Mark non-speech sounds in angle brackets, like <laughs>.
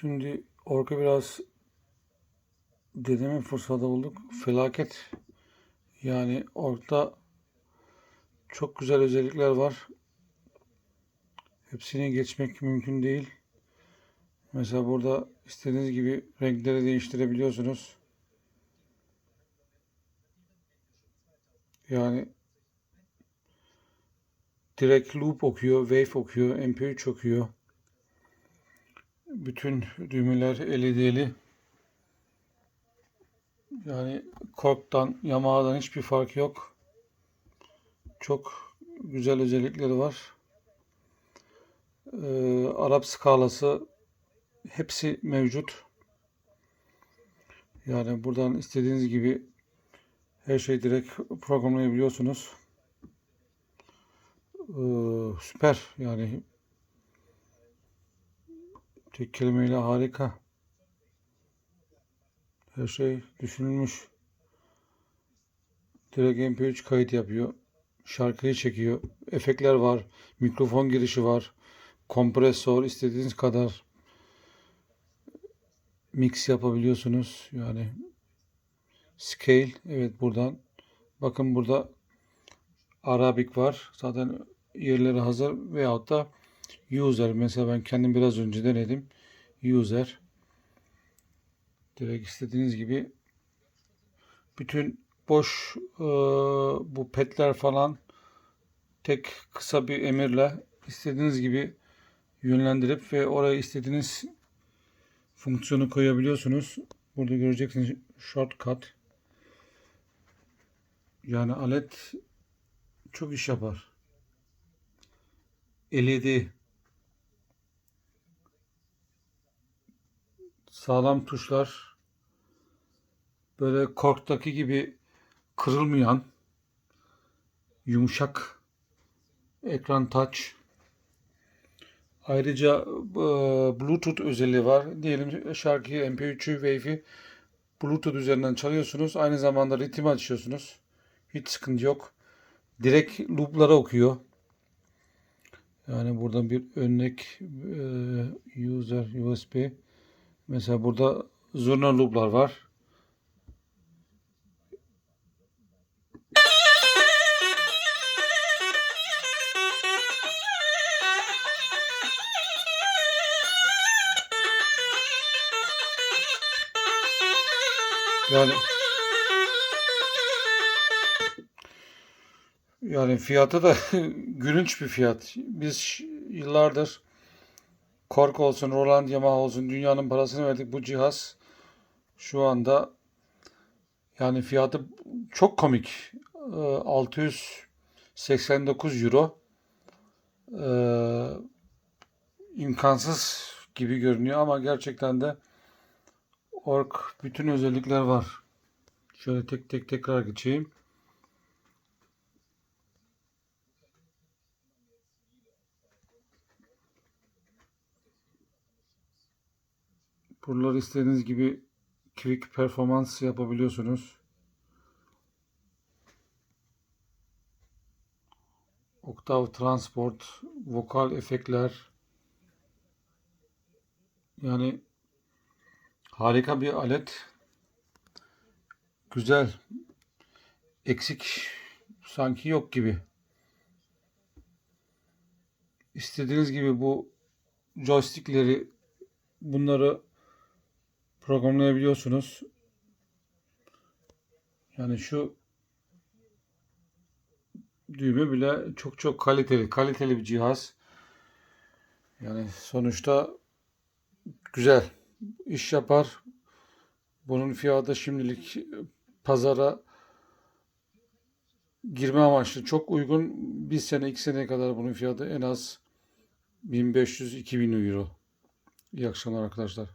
Şimdi Ork'a biraz deneme fırsatı bulduk. Felaket. Yani Ork'ta çok güzel özellikler var. Hepsini geçmek mümkün değil. Mesela burada istediğiniz gibi renkleri değiştirebiliyorsunuz. Yani direkt loop okuyor, wave okuyor, MP3 okuyor. Bütün düğmeler LED'li. Yani Korg'dan, Yamaha'dan hiçbir fark yok. Çok güzel özellikleri var. Ee, Arap skalası hepsi mevcut. Yani buradan istediğiniz gibi her şeyi direkt programlayabiliyorsunuz. Ee, süper yani tek kelimeyle harika. Her şey düşünülmüş. Direkt MP3 kayıt yapıyor. Şarkıyı çekiyor. Efektler var. Mikrofon girişi var. Kompresör istediğiniz kadar mix yapabiliyorsunuz. Yani scale evet buradan. Bakın burada Arabik var. Zaten yerleri hazır veyahut da user. Mesela ben kendim biraz önce denedim. User. Direkt istediğiniz gibi bütün boş e, bu petler falan tek kısa bir emirle istediğiniz gibi yönlendirip ve oraya istediğiniz fonksiyonu koyabiliyorsunuz. Burada göreceksiniz shortcut. Yani alet çok iş yapar. LED sağlam tuşlar böyle korktaki gibi kırılmayan yumuşak ekran touch. Ayrıca e, bluetooth özelliği var. Diyelim şarkıyı mp3'ü wave'i bluetooth üzerinden çalıyorsunuz. Aynı zamanda ritim açıyorsunuz. Hiç sıkıntı yok. Direkt loop'lara okuyor. Yani buradan bir örnek e, user USB Mesela burada zurna loop'lar var. Yani yani fiyatı da <laughs> gülünç bir fiyat. Biz yıllardır Korg olsun, Roland Yamaha olsun dünyanın parasını verdik bu cihaz. Şu anda yani fiyatı çok komik. Ee, 689 euro. Ee, imkansız gibi görünüyor ama gerçekten de Org bütün özellikler var. Şöyle tek tek tekrar geçeyim. Buraları istediğiniz gibi quick performans yapabiliyorsunuz. Oktav transport, vokal efektler. Yani harika bir alet. Güzel. Eksik sanki yok gibi. İstediğiniz gibi bu joystickleri bunları programlayabiliyorsunuz. Yani şu düğme bile çok çok kaliteli, kaliteli bir cihaz. Yani sonuçta güzel iş yapar. Bunun fiyatı şimdilik pazara girme amaçlı çok uygun. Bir sene, iki seneye kadar bunun fiyatı en az 1500-2000 euro. İyi akşamlar arkadaşlar.